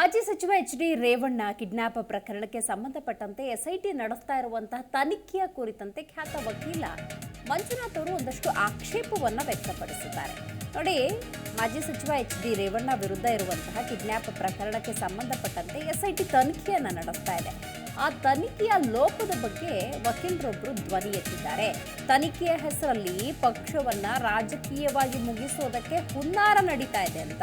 ಮಾಜಿ ಸಚಿವ H D Revanna kidnap ಪ್ರಕರಣಕ್ಕೆ ಸಂಬಂಧಪಟ್ಟಂತೆ ಎಸ್ಐಟಿ ನಡೆಸ್ತಾ ಇರುವಂತಹ ತನಿಖೆಯ ಕುರಿತಂತೆ ಖ್ಯಾತ ವಕೀಲ ಮಂಜುನಾಥ್ ಅವರು ಒಂದಷ್ಟು ಆಕ್ಷೇಪವನ್ನು ವ್ಯಕ್ತಪಡಿಸಿದ್ದಾರೆ. ನೋಡಿ, ಮಾಜಿ ಸಚಿವ ಎಚ್ ಡಿ ರೇವಣ್ಣ ವಿರುದ್ಧ ಇರುವಂತಹ ಕಿಡ್ನಾಪ್ ಪ್ರಕರಣಕ್ಕೆ ಸಂಬಂಧಪಟ್ಟಂತೆ ಎಸ್ಐಟಿ ತನಿಖೆಯನ್ನ ನಡೆಸ್ತಾ ಇದೆ. ಆ ತನಿಖೆಯ ಲೋಪದ ಬಗ್ಗೆ ವಕೀಲರೊಬ್ಬರು ಧ್ವನಿ ಎತ್ತಿದ್ದಾರೆ. ತನಿಖೆಯ ಹೆಸರಲ್ಲಿ ಪಕ್ಷವನ್ನ ರಾಜಕೀಯವಾಗಿ ಮುಗಿಸೋದಕ್ಕೆ ಹುನ್ನಾರ ನಡೀತಾ ಇದೆ ಅಂತ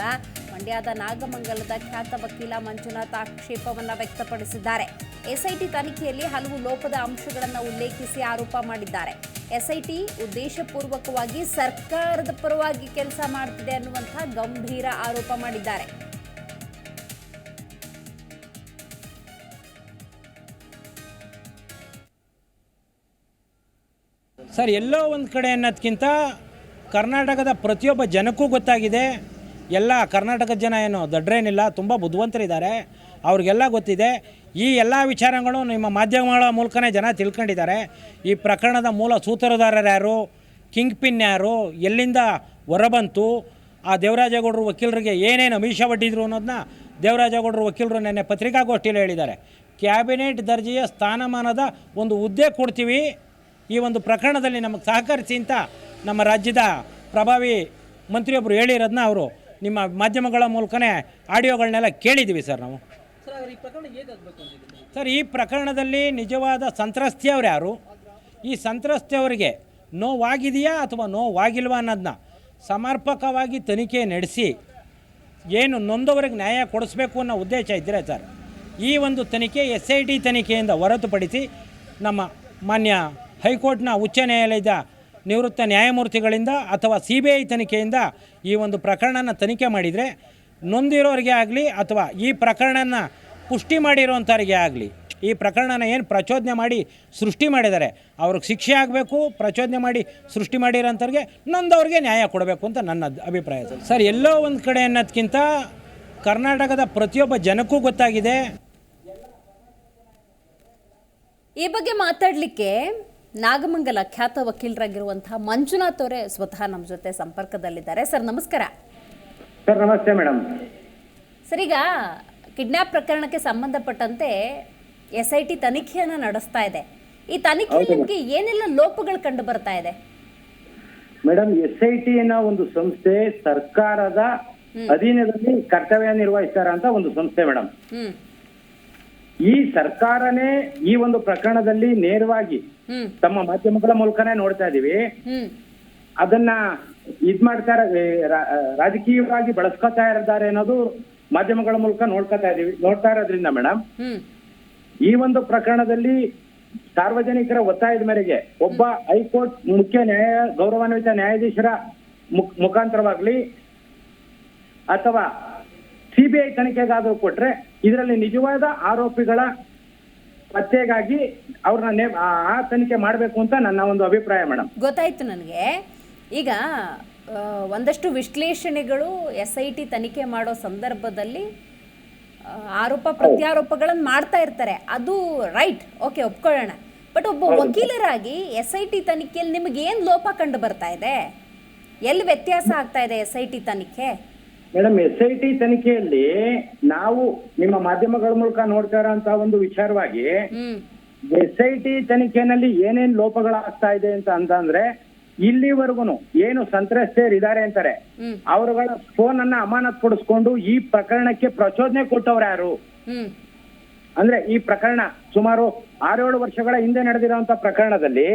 ಮಂಡ್ಯದ ನಾಗಮಂಗಲದ ಖ್ಯಾತ ವಕೀಲ ಮಂಜುನಾಥ್ ಆಕ್ಷೇಪವನ್ನು ವ್ಯಕ್ತಪಡಿಸಿದ್ದಾರೆ. ಎಸ್ಐಟಿ ತನಿಖೆಯಲ್ಲಿ ಹಲವು ಲೋಪದ ಅಂಶಗಳನ್ನು ಉಲ್ಲೇಖಿಸಿ ಆರೋಪ ಮಾಡಿದ್ದಾರೆ. ಎಸ್ಐಟಿ ಉದ್ದೇಶಪೂರ್ವಕವಾಗಿ ಸರ್ಕಾರದ ಪರವಾಗಿ ಕೆಲಸ ಮಾಡುತ್ತಿದೆ ಅನ್ನುವಂಥ ಗಂಭೀರ ಆರೋಪ ಮಾಡಿದ್ದಾರೆ. ಸರ್, ಎಲ್ಲೋ ಒಂದು ಕಡೆ ಅನ್ನೋದಕ್ಕಿಂತ ಕರ್ನಾಟಕದ ಪ್ರತಿಯೊಬ್ಬ ಜನಕ್ಕೂ ಗೊತ್ತಾಗಿದೆ. ಎಲ್ಲ ಕರ್ನಾಟಕದ ಜನ ಏನು ದಡ್ರೇನಿಲ್ಲ ತುಂಬ ಬುದ್ಧಿವಂತರಿದ್ದಾರೆ. ಅವ್ರಿಗೆಲ್ಲ ಗೊತ್ತಿದೆ, ಈ ಎಲ್ಲ ವಿಚಾರಗಳು ನಿಮ್ಮ ಮಾಧ್ಯಮಗಳ ಮೂಲಕನೇ ಜನ ತಿಳ್ಕೊಂಡಿದ್ದಾರೆ. ಈ ಪ್ರಕರಣದ ಮೂಲ ಸೂತ್ರಧಾರರು ಯಾರು, ಕಿಂಗ್ ಪಿನ್ ಯಾರು, ಎಲ್ಲಿಂದ ಹೊರಬಂತು, ಆ ದೇವರಾಜೇಗೌಡರು ವಕೀಲರಿಗೆ ಏನೇನು ಅಮಿಷ ಒಡ್ಡಿದ್ರು ಅನ್ನೋದನ್ನ ದೇವರಾಜೇಗೌಡರು ವಕೀಲರು ನಿನ್ನೆ ಪತ್ರಿಕಾಗೋಷ್ಠಿಯಲ್ಲಿ ಹೇಳಿದ್ದಾರೆ. ಕ್ಯಾಬಿನೆಟ್ ದರ್ಜೆಯ ಸ್ಥಾನಮಾನದ ಒಂದು ಹುದ್ದೆ ಕೊಡ್ತೀವಿ, ಈ ಒಂದು ಪ್ರಕರಣದಲ್ಲಿ ನಮಗೆ ಸಹಕರಿಸಿ ಅಂತ ನಮ್ಮ ರಾಜ್ಯದ ಪ್ರಭಾವಿ ಮಂತ್ರಿಯೊಬ್ಬರು ಹೇಳಿರೋದನ್ನ ಅವರು ನಿಮ್ಮ ಮಾಧ್ಯಮಗಳ ಮೂಲಕನೇ ಆಡಿಯೋಗಳನ್ನೆಲ್ಲ ಕೇಳಿದ್ದೀವಿ ಸರ್ ನಾವು. ಸರ್ ಈ ಪ್ರಕರಣದಲ್ಲಿ ನಿಜವಾದ ಸಂತ್ರಸ್ತೆಯವ್ರು ಯಾರು? ಈ ಸಂತ್ರಸ್ತೆಯವರಿಗೆ ನೋವಾಗಿದೆಯಾ ಅಥವಾ ನೋವಾಗಿಲ್ವಾ ಅನ್ನೋದನ್ನ ಸಮರ್ಪಕವಾಗಿ ತನಿಖೆ ನಡೆಸಿ ಏನು ನೊಂದವರಿಗೆ ನ್ಯಾಯ ಕೊಡಿಸ್ಬೇಕು ಅನ್ನೋ ಉದ್ದೇಶ ಇದ್ದರೆ ಸರ್ ಈ ಒಂದು ತನಿಖೆ ಎಸ್ ಐ ಟಿ ತನಿಖೆಯಿಂದ ಹೊರತುಪಡಿಸಿ ನಮ್ಮ ಮಾನ್ಯ ಹೈಕೋರ್ಟ್ನ ಉಚ್ಚ ನ್ಯಾಯಾಲಯದ ನಿವೃತ್ತ ನ್ಯಾಯಮೂರ್ತಿಗಳಿಂದ ಅಥವಾ ಸಿ ಬಿ ಐ ತನಿಖೆಯಿಂದ ಈ ಒಂದು ಪ್ರಕರಣನ ತನಿಖೆ ಮಾಡಿದರೆ ನೊಂದಿರೋರಿಗೆ ಆಗಲಿ ಅಥವಾ ಈ ಪ್ರಕರಣನ ಪುಷ್ಟಿ ಮಾಡಿರೋಂಥವ್ರಿಗೆ ಆಗಲಿ, ಈ ಪ್ರಕರಣನ ಏನು ಪ್ರಚೋದನೆ ಮಾಡಿ ಸೃಷ್ಟಿ ಮಾಡಿದ್ದಾರೆ, ಅವ್ರಿಗೆ ಶಿಕ್ಷೆ ಆಗಬೇಕು, ಪ್ರಚೋದನೆ ಮಾಡಿ ಸೃಷ್ಟಿ ಮಾಡಿರೋಂಥವ್ರಿಗೆ ನೊಂದವ್ರಿಗೆ ನ್ಯಾಯ ಕೊಡಬೇಕು ಅಂತ ನನ್ನ ಅಭಿಪ್ರಾಯ ಸರ್. ಸರ್, ಎಲ್ಲೋ ಒಂದು ಕಡೆ ಅನ್ನೋದಕ್ಕಿಂತ ಕರ್ನಾಟಕದ ಪ್ರತಿಯೊಬ್ಬ ಜನಕ್ಕೂ ಗೊತ್ತಾಗಿದೆ. ಈ ಬಗ್ಗೆ ಮಾತಾಡಲಿಕ್ಕೆ ನಾಗಮಂಗಲ ಖ್ಯಾತ ವಕೀಲರಾಗಿರುವಂತಹ ಮಂಜುನಾಥ್ ಅವರೇ ಸ್ವತಃ ನಮ್ಮ ಜೊತೆ ಸಂಪರ್ಕದಲ್ಲಿದ್ದಾರೆ. ಸರ್ ನಮಸ್ಕಾರ. ಸರ್ ನಮಸ್ತೆ ಮೇಡಮ್. ಸರ್ ಈಗ ಕಿಡ್ನಾಪ್ ಪ್ರಕರಣಕ್ಕೆ ಸಂಬಂಧಪಟ್ಟಂತೆ ಎಸ್ ಐ ಟಿ ತನಿಖೆಯನ್ನು ನಡೆಸ್ತಾ ಇದೆ. ಈ ತನಿಖೆಯಲ್ಲಿ ನಿಮಗೆ ಏನೆಲ್ಲ ಲೋಪಗಳು ಕಂಡು ಬರ್ತಾ ಇದೆ? ಮೇಡಮ್ ಎಸ್ ಐ ಟಿ ಒಂದು ಸಂಸ್ಥೆ ಸರ್ಕಾರದ ಅಧೀನದಲ್ಲಿ ಕರ್ತವ್ಯ ನಿರ್ವಹಿಸ್ತಾರ ಅಂತ ಒಂದು ಸಂಸ್ಥೆ ಮೇಡಮ್. ಈ ಸರ್ಕಾರನೇ ಈ ಒಂದು ಪ್ರಕರಣದಲ್ಲಿ ನೇರವಾಗಿ ತಮ್ಮ ಮಾಧ್ಯಮಗಳ ಮೂಲಕನೇ ನೋಡ್ತಾ ಇದೀವಿ. ಅದನ್ನ ಇದ್ ಮಾಡ್ತಾರೆ ಏ, ರಾಜಕೀಯವಾಗಿ ಬಳಸ್ಕೊತಾ ಇದ್ದಾರೆ ಅನ್ನೋದು ಮಾಧ್ಯಮಗಳ ಮೂಲಕ ನೋಡ್ಕೊತಾ ಇದೀವಿ ನೋಡ್ತಾ ಇರೋದ್ರಿಂದ ಮೇಡಮ್ ಈ ಒಂದು ಪ್ರಕರಣದಲ್ಲಿ ಸಾರ್ವಜನಿಕರ ಒತ್ತಾಯದ ಮೇರೆಗೆ ಒಬ್ಬ ಹೈಕೋರ್ಟ್ ಮುಖ್ಯ ನ್ಯಾಯ ಗೌರವಾನ್ವಿತ ನ್ಯಾಯಾಧೀಶರ ಮುಖ ಮುಖಾಂತರವಾಗ್ಲಿ ಅಥವಾ ಸಿಬಿಐ ತನಿಖೆಗಾದರೂ ಕೊಟ್ರೆ ಇದರಲ್ಲಿ ನಿಜವಾದ ಆರೋಪಿಗಳ ಪತ್ತೆಗಾಗಿ ಅವ್ರನ್ನ ಆ ತನಿಖೆ ಮಾಡಬೇಕು ಅಂತ ನನ್ನ ಒಂದು ಅಭಿಪ್ರಾಯ ಮೇಡಮ್. ಗೊತ್ತಾಯ್ತು ನನಗೆ. ಈಗ ಒಂದಷ್ಟು ವಿಶ್ಲೇಷಣೆಗಳು ಎಸ್ ಐ ಟಿ ತನಿಖೆ ಮಾಡೋ ಸಂದರ್ಭದಲ್ಲಿ ಆರೋಪ ಪ್ರತ್ಯಾರೋಪಗಳನ್ನು ಮಾಡ್ತಾ ಇರ್ತಾರೆ. ಅದು ರೈಟ್ ಓಕೆ ಒಪ್ಕೊಳ್ಳೋಣ. ಬಟ್ ಒಬ್ಬ ವಕೀಲರಾಗಿ ಎಸ್ ಐ ಟಿ ತನಿಖೆಯಲ್ಲಿ ನಿಮಗೆ ಏನು ಲೋಪ ಕಂಡು ಬರ್ತಾ ಇದೆ? ಎಲ್ಲಿ ವ್ಯತ್ಯಾಸ ಆಗ್ತಾ ಇದೆ ಎಸ್ ಐ ಟಿ ತನಿಖೆ? ಮೇಡಮ್ ಎಸ್ ಐ ಟಿ ತನಿಖೆಯಲ್ಲಿ ನಾವು ನಿಮ್ಮ ಮಾಧ್ಯಮಗಳ ಮೂಲಕ ನೋಡ್ತಾ ಇರೋಂತ ಒಂದು ವಿಚಾರವಾಗಿ ಎಸ್ ಐ ಟಿ ತನಿಖೆನಲ್ಲಿ ಏನೇನ್ ಲೋಪಗಳಾಗ್ತಾ ಇದೆ ಅಂತ ಅಂತಂದ್ರೆ ಇಲ್ಲಿವರೆಗೂ ಏನು ಸಂತ್ರಸ್ತೆಯರು ಇದಾರೆ ಅಂತಾರೆ ಅವರುಗಳ ಫೋನ್ ಅನ್ನ ಅಮಾನತ್ ಪಡಿಸ್ಕೊಂಡು ಈ ಪ್ರಕರಣಕ್ಕೆ ಪ್ರಚೋದನೆ ಕೊಟ್ಟವ್ರು ಯಾರು? ಅಂದ್ರೆ ಈ ಪ್ರಕರಣ ಸುಮಾರು ಆರೇಳು ವರ್ಷಗಳ ಹಿಂದೆ ನಡೆದಿರುವಂತ ಪ್ರಕರಣದಲ್ಲಿ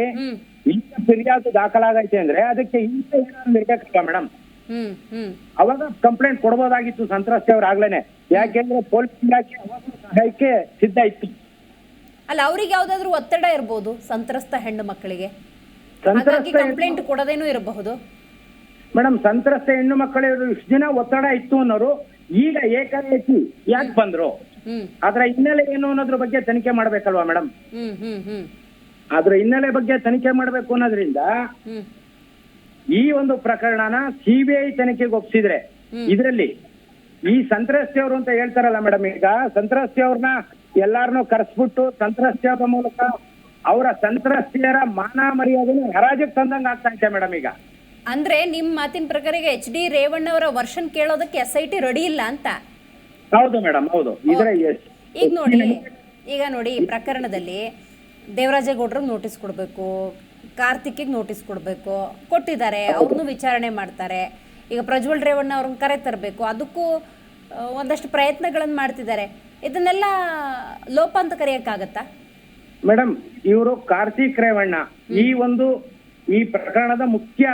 ಈಗ ಫಿರ್ಯಾದು ದಾಖಲಾಗೈತೆ ಅಂದ್ರೆ ಅದಕ್ಕೆ ಹಿಂದೆ ಏನಾದ್ರು ಇರ್ಬೇಕಲ್ಲ ಮೇಡಮ್ ಅವಾಗ ಕಂಪ್ಲೇಂಟ್ ಕೊಡ್ಬೋದಾಗಿತ್ತು ಸಂತ್ರಸ್ತೆಯವ್ರು ಆಗ್ಲೇನೆ. ಯಾಕೆಂದ್ರೆ ಪೊಲೀಸ್ ಇಲಾಖೆ ಅವಾಗ ಸಹಾಯಕ್ಕೆ ಸಿದ್ಧ ಇತ್ತು. ಅಲ್ಲ ಅವ್ರಿಗೆ ಯಾವ್ದಾದ್ರು ಒತ್ತಡ ಇರಬಹುದು ಸಂತ್ರಸ್ತ ಹೆಣ್ಣು ಮಕ್ಕಳಿಗೆ? ಹಾಗಾಗಿ ಸಂತ್ರಸ್ತ ಕಂಪ್ಲೇಂಟ್ ಕೊಡೋದೇನೂ ಇರಬಹುದು? ಮೇಡಮ್ ಸಂತ್ರಸ್ತ ಹೆಣ್ಣು ಮಕ್ಕಳು ಇಷ್ಟು ದಿನ ಒತ್ತಡ ಇತ್ತು ಅನ್ನೋರು ಈಗ ಏಕಾಏಕಿ ಯಾಕೆ ಬಂದ್ರು? ಹ್ಮ್. ಅದ್ರ ಹಿನ್ನೆಲೆ ಏನು ಅನ್ನೋದ್ರ ಬಗ್ಗೆ ತನಿಖೆ ಮಾಡ್ಬೇಕಲ್ವಾ ಮೇಡಮ್? ಹ್ಮ್ ಹ್ಮ್ ಹ್ಮ್. ಅದ್ರ ಹಿನ್ನೆಲೆ ಬಗ್ಗೆ ತನಿಖೆ ಮಾಡ್ಬೇಕು ಅನ್ನೋದ್ರಿಂದ ಹ್ಮ್. ಈ ಒಂದು ಪ್ರಕರಣನ ಸಿಬಿಐ ತನಿಖೆಗೆ ಒಪ್ಸಿದ್ರೆ. ಇದರಲ್ಲಿ ಈ ಸಂತ್ರಸ್ತೆಯವರು ಅಂತ ಹೇಳ್ತಾರಲ್ಲ ಮೇಡಮ್ ಈಗ ಸಂತ್ರಸ್ತೆಯವ್ರನ್ನ ಎಲ್ಲಾರನ್ನೂ ಕರೆಸ್ಬಿಟ್ಟು ಸಂತ್ರಸ್ತೆಯ ಮೂಲಕ ಅವರ ಸಂತ್ರಸ್ತೆಯರ ಮಾನ ಮರ್ಯಾದೆನ ಹರಾಜಿಗೆ ತಂದಂಗ ಆಗ್ತಾ ಇದೆ ಮೇಡಮ್ ಈಗ. ಅಂದ್ರೆ ನಿಮ್ ಮಾತಿನ ಪ್ರಕಾರ ಈಗ ಎಚ್ ಡಿ ರೇವಣ್ಣ ಅವರ ವರ್ಷನ್ ಕೇಳೋದಕ್ಕೆ ಎಸ್ ಐ ಟಿ ರೆಡಿ ಇಲ್ಲ ಅಂತ? ಹೌದು ಮೇಡಮ್ ಹೌದು. ಇದರ ಈಗ ನೋಡಿ ಈಗ ನೋಡಿ ಈ ಪ್ರಕರಣದಲ್ಲಿ ದೇವರಾಜೇಗೌಡರು ನೋಟಿಸ್ ಕೊಡಬೇಕು. ಕಾರ್ತಿಕ್ಗೆ ನೋಟಿಸ್ ಕೊಡಬೇಕು. ಕೊಟ್ಟಿದ್ದಾರೆ ಅವ್ರನ್ನೂ ವಿಚಾರಣೆ ಮಾಡ್ತಾರೆ. ಈಗ ಪ್ರಜ್ವಲ್ ರೇವಣ್ಣ ಅವ್ರನ್ನ ಕರೆ ತರಬೇಕು. ಅದಕ್ಕೂ ಒಂದಷ್ಟು ಪ್ರಯತ್ನಗಳನ್ನು ಮಾಡ್ತಿದ್ದಾರೆ. ಇದನ್ನೆಲ್ಲ ಲೋಪ ಅಂತ ಕರೆಯೋಕ್ಕಾಗತ್ತಾ? ಮೇಡಮ್ ಇವರು ಕಾರ್ತಿಕ್ ರೇವಣ್ಣ. ಈ ಒಂದು ಈ ಪ್ರಕರಣದ ಮುಖ್ಯ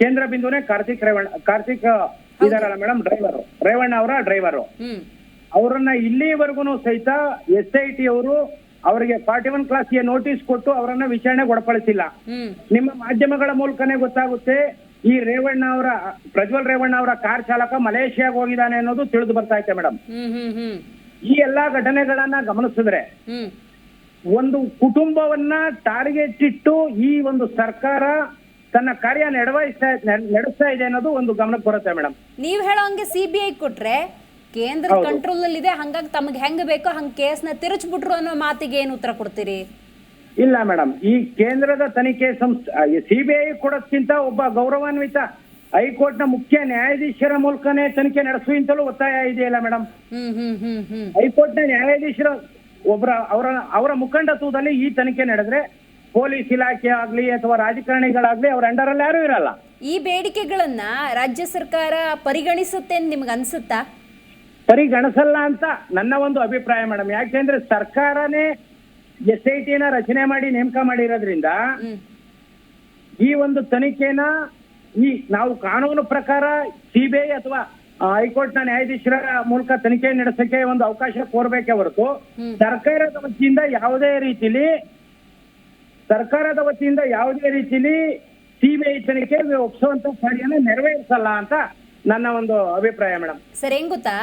ಕೇಂದ್ರ ಬಿಂದುನೇ ಕಾರ್ತಿಕ್ ರೇವಣ್ಣ ಕಾರ್ತಿಕ್ ಇದಾರಲ್ಲ ಮೇಡಮ್ ಡ್ರೈವರ್. ರೇವಣ್ಣ ಅವರ ಡ್ರೈವರು. ಅವರನ್ನ ಇಲ್ಲಿವರೆಗೂ ಸಹಿತ ಎಸ್ ಐ ಟಿ ಅವರು ಅವರಿಗೆ ಫಾರ್ಟಿ ಒನ್ ಕ್ಲಾಸ್ಗೆ ನೋಟಿಸ್ ಕೊಟ್ಟು ಅವರನ್ನ ವಿಚಾರಣೆಗೆ ಒಳಪಡಿಸಿಲ್ಲ ನಿಮ್ಮ ಮಾಧ್ಯಮಗಳ ಮೂಲಕನೇ ಗೊತ್ತಾಗುತ್ತೆ ಈ ರೇವಣ್ಣ ಅವರ ಪ್ರಜ್ವಲ್ ರೇವಣ್ಣ ಅವರ ಕಾರ್ ಚಾಲಕ ಮಲೇಷಿಯಾಗ ಹೋಗಿದ್ದಾನೆ ಅನ್ನೋದು ತಿಳಿದು ಬರ್ತಾ ಇದೆ ಮೇಡಮ್ ಈ ಎಲ್ಲಾ ಘಟನೆಗಳನ್ನ ಗಮನಿಸಿದ್ರೆ ಒಂದು ಕುಟುಂಬವನ್ನ ಟಾರ್ಗೆಟ್ ಇಟ್ಟು ಈ ಒಂದು ಸರ್ಕಾರ ತನ್ನ ಕಾರ್ಯ ನಿರ್ವಹಿಸ್ತಾ ನೆ- ನಡೆಸ್ತಾ ಇದೆ ಅನ್ನೋದು ಒಂದು ಗಮನಕ್ಕೆ ಬರುತ್ತೆ ಮೇಡಮ್ ನೀವ್ ಹೇಳೋ ಹಂಗೆ ಸಿ ಬಿ ಐ ಕೊಟ್ರೆ ಕೇಂದ್ರ ಕಂಟ್ರೋಲ್ ಅಲ್ಲಿ ಇದೆ ಹಂಗಾಗಿ ತಮಗೆ ಹೆಂಗ್ ಬೇಕೋ ಹಂಗ ಕೇಸ್ನ ತಿರುಚ್ಬಿಟ್ರು ಅನ್ನೋ ಮಾತಿಗೆ ಏನು ಉತ್ತರ ಕೊಡ್ತೀರಿ? ಇಲ್ಲ ಮೇಡಮ್ ಈ ಕೇಂದ್ರದ ತನಿಖೆ ಸಂಸ್ಥೆ ಸಿಬಿಐ ಕೊಡೋದ್ಕಿಂತ ಒಬ್ಬ ಗೌರವಾನ್ವಿತ ಹೈಕೋರ್ಟ್ನ ಮುಖ್ಯ ನ್ಯಾಯಾಧೀಶರ ಮೂಲಕನೇ ತನಿಖೆ ನಡೆಸುವಂತಲೂ ಒತ್ತಾಯ ಇದೆಯಲ್ಲ ಮೇಡಮ್. ಹೈಕೋರ್ಟ್ನ ನ್ಯಾಯಾಧೀಶರ ಒಬ್ಬರ ಅವರ ಅವರ ಮುಖಂಡತ್ವದಲ್ಲಿ ಈ ತನಿಖೆ ನಡೆದ್ರೆ ಪೊಲೀಸ್ ಇಲಾಖೆ ಆಗ್ಲಿ ಅಥವಾ ರಾಜಕಾರಣಿಗಳಾಗ್ಲಿ ಅವ್ರ ಅಂಡರಲ್ಲಿ ಯಾರು ಇರಲ್ಲ. ಈ ಬೇಡಿಕೆಗಳನ್ನ ರಾಜ್ಯ ಸರ್ಕಾರ ಪರಿಗಣಿಸುತ್ತೆ ನಿಮ್ಗೆ ಅನ್ಸುತ್ತಾ? ಪರಿಗಣಿಸಲ್ಲ ಅಂತ ನನ್ನ ಒಂದು ಅಭಿಪ್ರಾಯ ಮೇಡಮ್. ಯಾಕೆಂದ್ರೆ ಸರ್ಕಾರನೇ ಎಸ್ ಐ ಟಿನ ರಚನೆ ಮಾಡಿ ನೇಮಕ ಮಾಡಿರೋದ್ರಿಂದ ಈ ಒಂದು ತನಿಖೆನ ಈ ನಾವು ಕಾನೂನು ಪ್ರಕಾರ ಸಿಬಿಐ ಅಥವಾ ಹೈಕೋರ್ಟ್ ಹೈಕೋರ್ಟ್ನ ನ್ಯಾಯಾಧೀಶರ ಮೂಲಕ ತನಿಖೆ ನಡೆಸಕ್ಕೆ ಒಂದು ಅವಕಾಶ ಕೋರ್ಬೇಕೇ ಹೊರತು ಸರ್ಕಾರದ ವತಿಯಿಂದ ಯಾವುದೇ ರೀತಿಲಿ ಸರ್ಕಾರದ ವತಿಯಿಂದ ಯಾವುದೇ ರೀತಿಲಿ ಸಿಬಿಐ ತನಿಖೆ ಒಪ್ಪಿಸುವಂತ ಕಾರ್ಯನ ನೆರವೇರಿಸಲ್ಲ ಅಂತ ನನ್ನ ಒಂದು ಅಭಿಪ್ರಾಯ ಮೇಡಮ್. ಸರ್ ಹೆಂಗ್ ಗೊತ್ತಾ?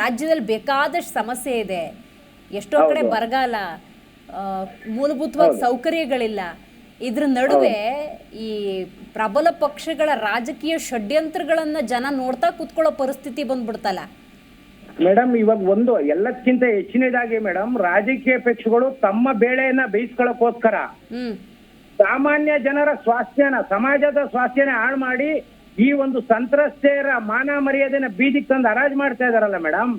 ರಾಜ್ಯದಲ್ಲಿ ಬೇಕಾದಷ್ಟು ಸಮಸ್ಯೆ ಇದೆ. ಎಷ್ಟೋ ಕಡೆ ಬರಗಾಲ ಮೂಲಭೂತವಾಗಿ ಸೌಕರ್ಯಗಳಿಲ್ಲ. ಇದ್ರ ನಡುವೆ ಈ ಪ್ರಬಲ ಪಕ್ಷಗಳ ರಾಜಕೀಯ ಷಡ್ಯಂತ್ರಗಳನ್ನ ಜನ ನೋಡ್ತಾ ಕೂತ್ಕೊಳ್ಳೋ ಪರಿಸ್ಥಿತಿ ಬಂದ್ಬಿಡ್ತಲ್ಲ. ಮೇಡಮ್ ಇವಾಗ ಒಂದು ಎಲ್ಲಕ್ಕಿಂತ ಹೆಚ್ಚಿನದಾಗಿ ಮೇಡಮ್ ರಾಜಕೀಯ ಪಕ್ಷಗಳು ತಮ್ಮ ಬೇಳೆಯನ್ನ ಬೇಯಿಸ್ಕೊಳ್ಳೋಕೋಸ್ಕರ ಹ್ಮ್. ಸಾಮಾನ್ಯ ಜನರ ಸ್ವಾಸ್ಥ್ಯನ ಸಮಾಜದ ಸ್ವಾಸ್ಥ್ಯನ ಹಾಳು ಮಾಡಿ ಈ ಒಂದು ಸಂತ್ರಸ್ತೆಯರ ಮಾನ ಮರ್ಯಾದೆನ ಬೀದಿಗೆ ತಂದು ಹರಾಜ್ ಮಾಡ್ತಾ ಇದಾರಲ್ಲ ಮೇಡಮ್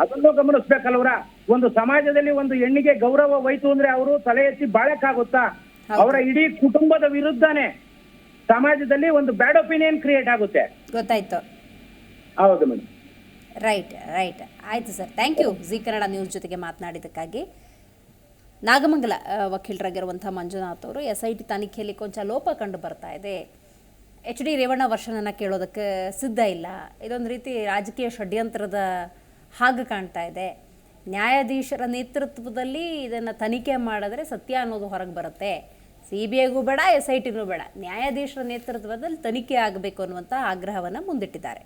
ಅದನ್ನು ಗಮನಿಸ್ಬೇಕಲ್ವರ? ಒಂದು ಸಮಾಜದಲ್ಲಿ ಒಂದು ಹೆಣ್ಣಿಗೆ ಗೌರವ ಹೋಯ್ತು ಅಂದ್ರೆ ಅವರು ತಲೆ ಎತ್ತಿ ಬಾಳಕ್ಕಾಗುತ್ತಾ? ಅವರ ಇಡೀ ಕುಟುಂಬದ ವಿರುದ್ಧನೇ ಸಮಾಜದಲ್ಲಿ ಒಂದು ಬ್ಯಾಡ್ ಒಪಿನಿಯನ್ ಕ್ರಿಯೇಟ್ ಆಗುತ್ತೆ. ಗೊತ್ತಾಯ್ತು. ಹೌದು ಮೇಡಮ್ ರೈಟ್ ರೈಟ್. ಆಯ್ತು sir. Thank you. Zee Kannada news ಜೊತೆಗೆ ಮಾತನಾಡಿದ್ದಕ್ಕಾಗಿ. ನಾಗಮಂಗಲ ವಕೀಲರಾಗಿರುವಂತಹ ವಕೀಲರಾಗಿರುವಂಥ ಮಂಜುನಾಥ್ ಅವರು ಎಸ್ ಐ ಟಿ ತನಿಖೆಯಲ್ಲಿ ಕೊಂಚ ಲೋಪ ಕಂಡು ಬರ್ತಾ ಇದೆ. ಎಚ್ ಡಿ ರೇವಣ್ಣ ವರ್ಷನನ್ನು ಕೇಳೋದಕ್ಕೆ ಸಿದ್ಧ ಇಲ್ಲ. ಇದೊಂದು ರೀತಿ ರಾಜಕೀಯ ಷಡ್ಯಂತ್ರದ ಹಾಗೆ ಕಾಣ್ತಾ ಇದೆ. ನ್ಯಾಯಾಧೀಶರ ನೇತೃತ್ವದಲ್ಲಿ ಇದನ್ನು ತನಿಖೆ ಮಾಡಿದ್ರೆ ಸತ್ಯ ಅನ್ನೋದು ಹೊರಗೆ ಬರುತ್ತೆ. ಸಿ ಬಿ ಐಗೂ ಬೇಡ, ಎಸ್ ಐ ಟಿನೂ ಬೇಡ. ನ್ಯಾಯಾಧೀಶರ ನೇತೃತ್ವದಲ್ಲಿ ತನಿಖೆ ಆಗಬೇಕು ಅನ್ನುವಂಥ ಆಗ್ರಹವನ್ನು ಮುಂದಿಟ್ಟಿದ್ದಾರೆ.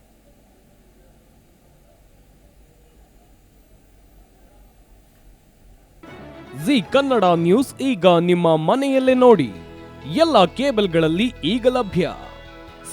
ಜಿ ಕನ್ನಡ ನ್ಯೂಸ್ ಈಗ ನಿಮ್ಮ ಮನೆಯಲ್ಲೇ ನೋಡಿ. ಎಲ್ಲ ಕೇಬಲ್ಗಳಲ್ಲಿ ಈಗ ಲಭ್ಯ.